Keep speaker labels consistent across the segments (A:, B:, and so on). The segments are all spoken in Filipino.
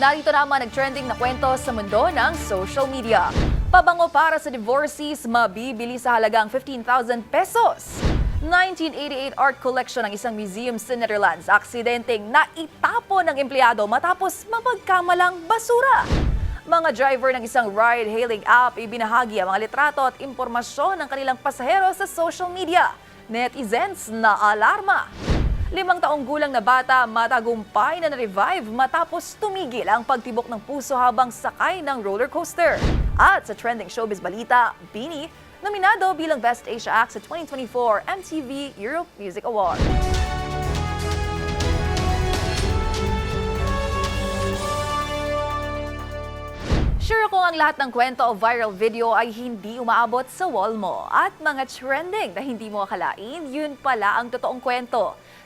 A: Narito na ang mga nag-trending na kwento sa mundo ng social media. Pabango para sa divorcees, mabibili sa halagang 15,000 pesos. 1988 art collection ng isang museum sa Netherlands. Aksidenteng naitapo ng empleyado matapos mapagkamalang basura. Mga driver ng isang ride-hailing app ibinahagi ang mga litrato at impormasyon ng kanilang pasahero sa social media. Netizens na alarma. Limang taong gulang na bata matagumpay na na-revive matapos tumigil ang pagtibok ng puso habang sakay ng roller coaster. At sa trending showbiz balita, Bini, nominado bilang Best Asia Act sa 2024 MTV Europe Music Award. Sure kung ang lahat ng kwento o viral video ay hindi umaabot sa wall mo at mga trending na hindi mo akalain, yun pala ang totoong kwento.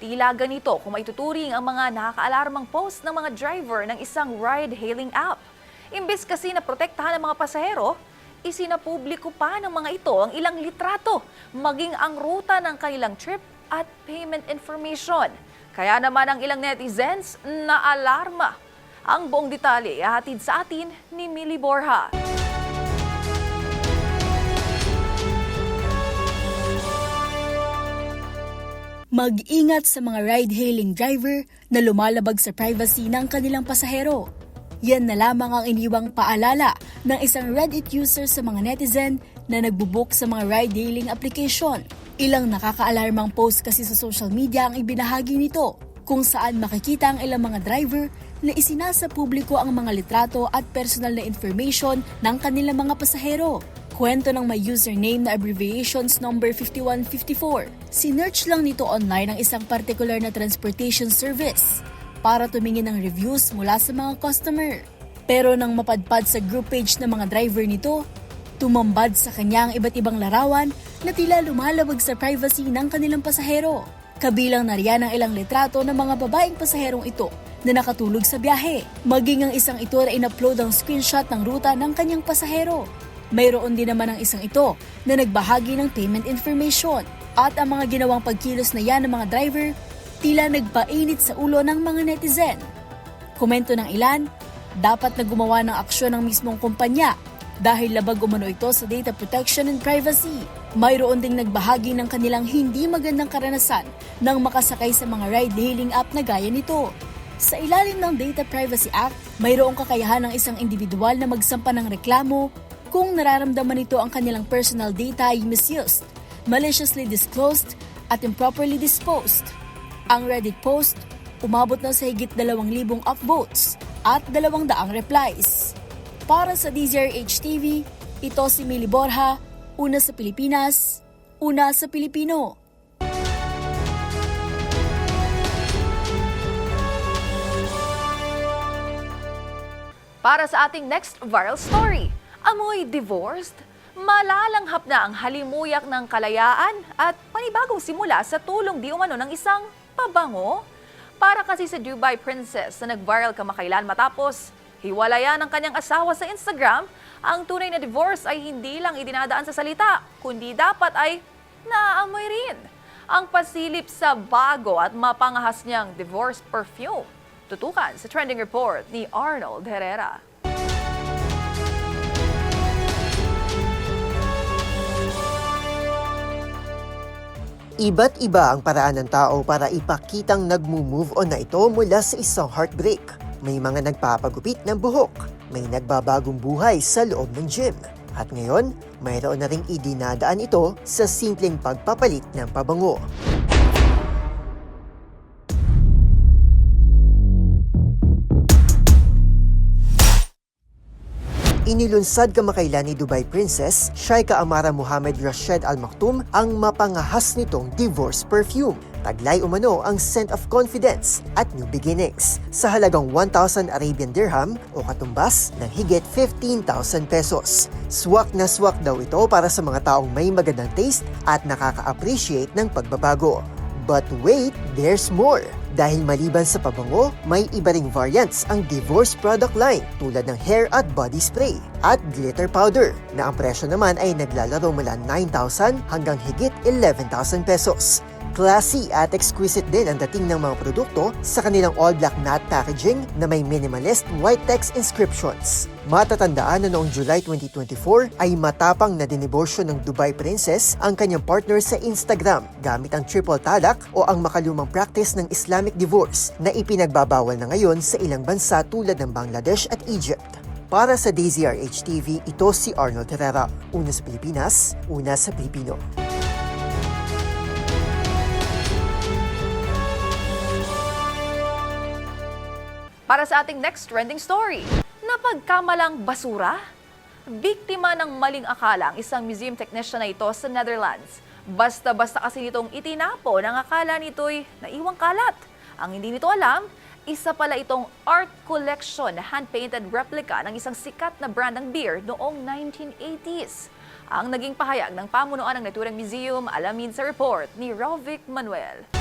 A: Tila ganito kung maituturing ang mga nakakaalarmang post ng mga driver ng isang ride-hailing app. Imbes kasi na protektahan ang mga pasahero, isinapubliko pa ng mga ito ang ilang litrato, maging ang ruta ng kanilang trip at payment information. Kaya naman ang ilang netizens na alarma. Ang buong detalye ihatid sa atin ni Millie Borja.
B: Mag-ingat sa mga ride-hailing driver na lumalabag sa privacy ng kanilang pasahero. Yan na lamang ang iniwang paalala ng isang Reddit user sa mga netizen na nagbubook sa mga ride-hailing application. Ilang nakakaalarmang post kasi sa social media ang ibinahagi nito kung saan makikita ang ilang mga driver na isinasa publiko ang mga litrato at personal na information ng kanilang mga pasahero. Kwento ng may username na abbreviations number 5154. Sinearch lang nito online ang isang particular na transportation service para tumingin ng reviews mula sa mga customer. Pero nang mapadpad sa group page ng mga driver nito, tumambad sa kanya ang iba't ibang larawan na tila lumalabag sa privacy ng kanilang pasahero. Kabilang na riyan ang ilang litrato ng mga babaeng pasaherong ito na nakatulog sa biyahe. Maging ang isang ito na in-upload ang screenshot ng ruta ng kanyang pasahero. Mayroon din naman ang isang ito na nagbahagi ng payment information. At ang mga ginawang pagkilos na yan ng mga driver, tila nagpainit sa ulo ng mga netizen. Komento ng ilan, dapat na gumawa ng aksyon ng mismong kumpanya dahil labag umano ito sa data protection and privacy. Mayroon ding nagbahagi ng kanilang hindi magandang karanasan nang makasakay sa mga ride-hailing app na gaya nito. Sa ilalim ng Data Privacy Act, mayroong kakayahan ng isang individual na magsampa ng reklamo kung nararamdaman nito ang kanilang personal data ay misused, maliciously disclosed, at improperly disposed. Ang Reddit post, umabot na sa higit 2,000 upvotes at 200 replies. Para sa DZRH TV, ito si Mili Borja, una sa Pilipinas, una sa Pilipino.
A: Para sa ating next viral story, amoy divorced? Malalanghap na ang halimuyak ng kalayaan at panibagong simula sa tulong di umano ng isang pabango? Para kasi sa Dubai Princess na nag-viral kamakailan matapos hiwalayan ng kanyang asawa sa Instagram, ang tunay na divorce ay hindi lang idinadaan sa salita, kundi dapat ay naamoy rin. Ang pasilip sa bago at mapangahas niyang divorce perfume. Tutukan sa trending report ni Arnold Herrera.
C: Iba't iba ang paraan ng tao para ipakitang nagmo-move on na ito mula sa isang heartbreak. May mga nagpapagupit ng buhok, may nagbabagong buhay sa loob ng gym. At ngayon, mayroon na ring idinadaan ito sa simpleng pagpapalit ng pabango. Inilunsad kamakailan ni Dubai Princess, Shaika Amara Muhammad Rashid Al Maktoum ang mapangahas nitong divorce perfume. Taglay umano ang scent of confidence at new beginnings sa halagang 1,000 Arabian dirham o katumbas ng higit 15,000 pesos. Swak na swak daw ito para sa mga taong may magandang taste at nakaka-appreciate ng pagbabago. But wait, there's more. Dahil maliban sa pabango, may iba ring variants ang Divorce product line tulad ng hair at body spray at glitter powder na ang presyo naman ay naglalaro mula 9,000 hanggang higit 11,000 pesos. Classy at exquisite din ang dating ng mga produkto sa kanilang all-black matte packaging na may minimalist white text inscriptions. Matatandaan na noong July 2024 ay matapang na dinibosyo ng Dubai Princess ang kanyang partner sa Instagram gamit ang triple talak o ang makalumang practice ng Islamic divorce na ipinagbabawal na ngayon sa ilang bansa tulad ng Bangladesh at Egypt. Para sa DZRH TV, ito si Arnold Herrera. Una sa Pilipinas, una sa Pilipino.
A: Para sa ating next trending story, napagkamalang basura? Biktima ng maling akala ang isang museum technician na ito sa Netherlands. Basta-basta kasi nitong itinapo ng akala nito'y naiwang kalat. Ang hindi nito alam, isa pala itong art collection na hand-painted replica ng isang sikat na brand ng beer noong 1980s. Ang naging pahayag ng pamunuan ng Naturang Museum alamin sa report ni Rovic Manuel.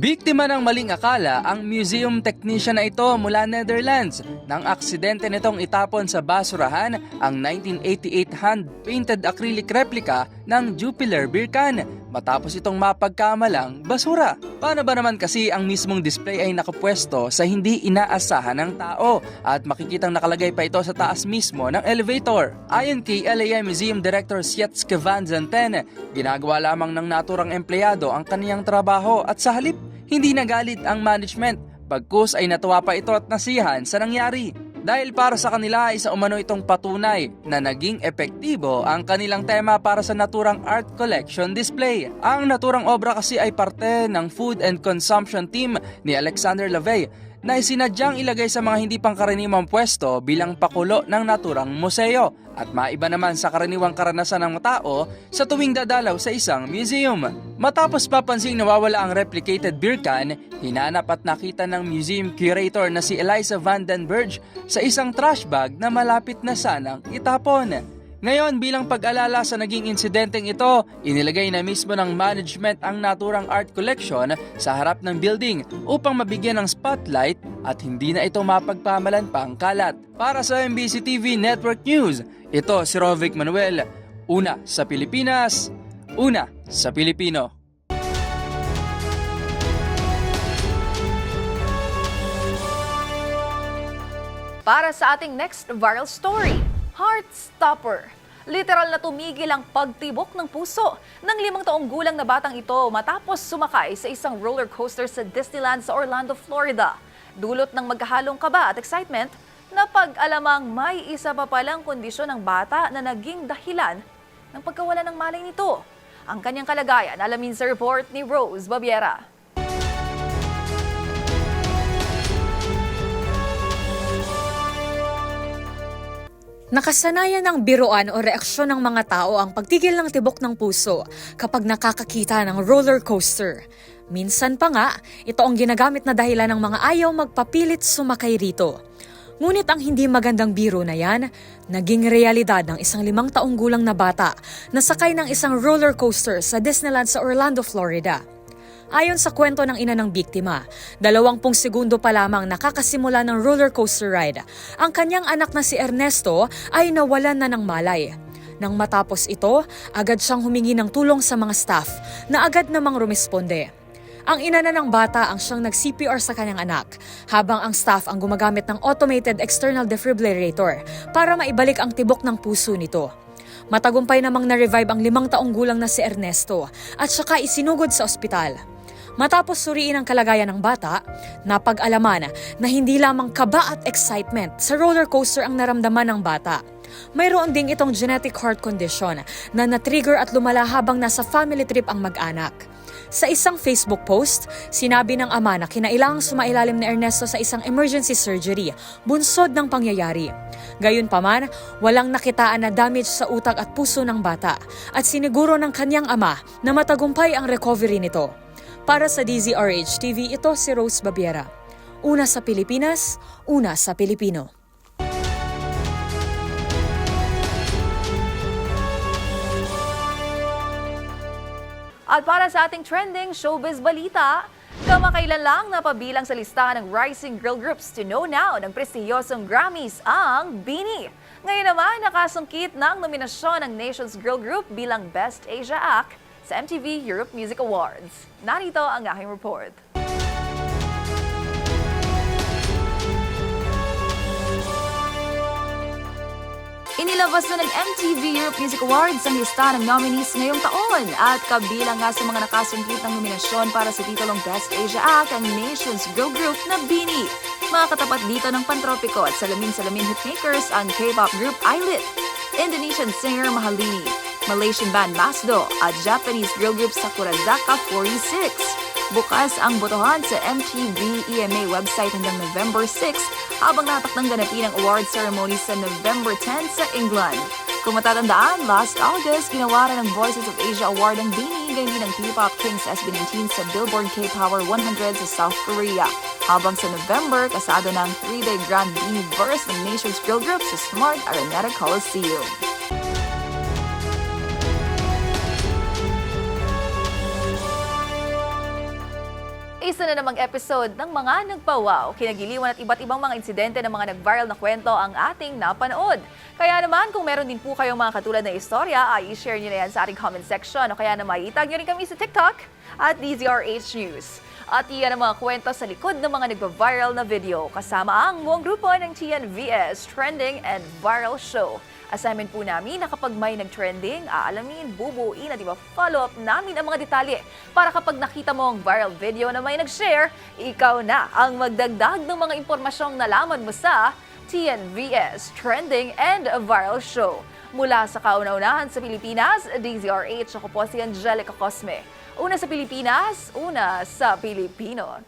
D: Biktima ng maling akala ang museum technician na ito mula Netherlands nang aksidente nitong itapon sa basurahan ang 1988 hand-painted acrylic replica ng Jupiler Beer Can matapos itong mapagkamalang basura. Paano ba naman kasi ang mismong display ay nakapwesto sa hindi inaasahan ng tao at makikitang nakalagay pa ito sa taas mismo ng elevator. Ayon kay LAM Museum Director Sietske Van Zanten, ginagawa lamang ng naturang empleyado ang kaniyang trabaho at sa halip hindi nagalit ang management, bagkus ay natuwa pa ito at nasihan sa nangyari. Dahil para sa kanila isa umano itong patunay na naging epektibo ang kanilang tema para sa naturang art collection display. Ang naturang obra kasi ay parte ng food and consumption team ni Alexander Lavey na isinadyang ilagay sa mga hindi pangkaraniwang pwesto bilang pakulo ng naturang museo at maiba naman sa karaniwang karanasan ng tao sa tuwing dadalaw sa isang museum. Matapos papansing nawawala ang replicated beer can, hinanap at nakita ng museum curator na si Eliza Van den Berg sa isang trash bag na malapit na sanang itapon. Ngayon bilang pag-alala sa naging insidenteng ito, inilagay na mismo ng management ang naturang art collection sa harap ng building upang mabigyan ng spotlight at hindi na ito mapagpamalan pang kalat. Para sa MBC TV Network News, ito si Rovic Manuel, una sa Pilipinas, una sa Pilipino.
A: Para sa ating next viral story, Heartstopper. Literal na tumigil ang pagtibok ng puso ng limang taong gulang na batang ito matapos sumakay sa isang roller coaster sa Disneyland sa Orlando, Florida. Dulot ng magkahalong kaba at excitement na pag-alamang may isa pa palang kondisyon ng bata na naging dahilan ng pagkawala ng malay nito. Ang kanyang kalagayan alamin sa report ni Rose Babiera.
E: Nakasanayan ng biruan o reaksyon ng mga tao ang pagtigil ng tibok ng puso kapag nakakakita ng roller coaster. Minsan pa nga, ito ang ginagamit na dahilan ng mga ayaw magpapilit sumakay rito. Ngunit ang hindi magandang biro na yan, naging realidad ng isang limang taong gulang na bata na sakay ng isang roller coaster sa Disneyland sa Orlando, Florida. Ayon sa kwento ng ina ng biktima, dalawampung segundo pa lamang nakakasimula ng roller coaster ride. Ang kanyang anak na si Ernesto ay nawalan na ng malay. Nang matapos ito, agad siyang humingi ng tulong sa mga staff na agad namang rumisponde. Ang ina na ng bata ang siyang nag-CPR sa kanyang anak, habang ang staff ang gumagamit ng automated external defibrillator para maibalik ang tibok ng puso nito. Matagumpay namang na-revive ang limang taong gulang na si Ernesto at saka isinugod sa ospital. Matapos suriin ang kalagayan ng bata, napag-alaman na hindi lamang kaba at excitement sa roller coaster ang naramdaman ng bata. Mayroon ding itong genetic heart condition na na-trigger at lumala habang nasa family trip ang mag-anak. Sa isang Facebook post, sinabi ng ama na kinailangang sumailalim ni Ernesto sa isang emergency surgery, bunsod ng pangyayari. Gayunpaman, walang nakitaan na damage sa utak at puso ng bata at siniguro ng kanyang ama na matagumpay ang recovery nito. Para sa DZRH TV, ito si Rose Babiera. Una sa Pilipinas, una sa Pilipino.
A: At para sa ating trending showbiz balita, kamakailan lang napabilang sa listahan ng Rising Girl Groups to Know Now ng prestiyosong Grammys ang Bini. Ngayon naman, nakasungkit ng nominasyon ng Nations Girl Group bilang Best Asia Act sa MTV Europe Music Awards. Narito ang aking report. Inilabas na ng MTV Europe Music Awards ang lista ng nominees ngayong taon at kabilang nga sa mga nakasungkit ng nominasyon para sa titulong Best Asia Act ang Nations Girl Group na Bini. Mga katapat dito ng Pantropiko at salamin-salamin hitmakers ang K-pop group ILIT, Indonesian singer Mahalini, Malaysian band Masdo at Japanese girl group Sakurazaka 46. Bukas ang botohan sa MTV EMA website hanggang November 6 habang natakdang ganapin ang award ceremony sa November 10 sa England. Kung matatandaan, last August, ginawa rin ng Voices of Asia Award ang Bini gayon din ng P-Pop Kings SB19 sa Billboard K-Power 100 sa South Korea. Habang sa November, kasado ng 3-day Grand Bini Burst ng Nations Girl Group sa Smart Araneta Coliseum. Isa na namang episode ng mga nagpawaw, kinagiliwan at iba't ibang mga insidente ng mga nag-viral na kwento ang ating napanood. Kaya naman, kung meron din po kayong mga katulad na istorya, ay i-share nyo na yan sa ating comment section o kaya naman itag nyo rin kami sa TikTok at DZRH News. At iyan ang mga kwento sa likod ng mga nagpa-viral na video kasama ang buong grupo ng TNVS Trending and Viral Show. Assignment po namin na kapag may nag-trending, aalamin, bubuuin at iba follow up namin ang mga detalye para kapag nakita mo ang viral video na may nag-share, ikaw na ang magdagdag ng mga impormasyong nalaman mo sa TNVS Trending and Viral Show. Mula sa kauna-unahan sa Pilipinas, DZRH, ako po si Angelica Cosme. Una sa Pilipinas, una sa Pilipino.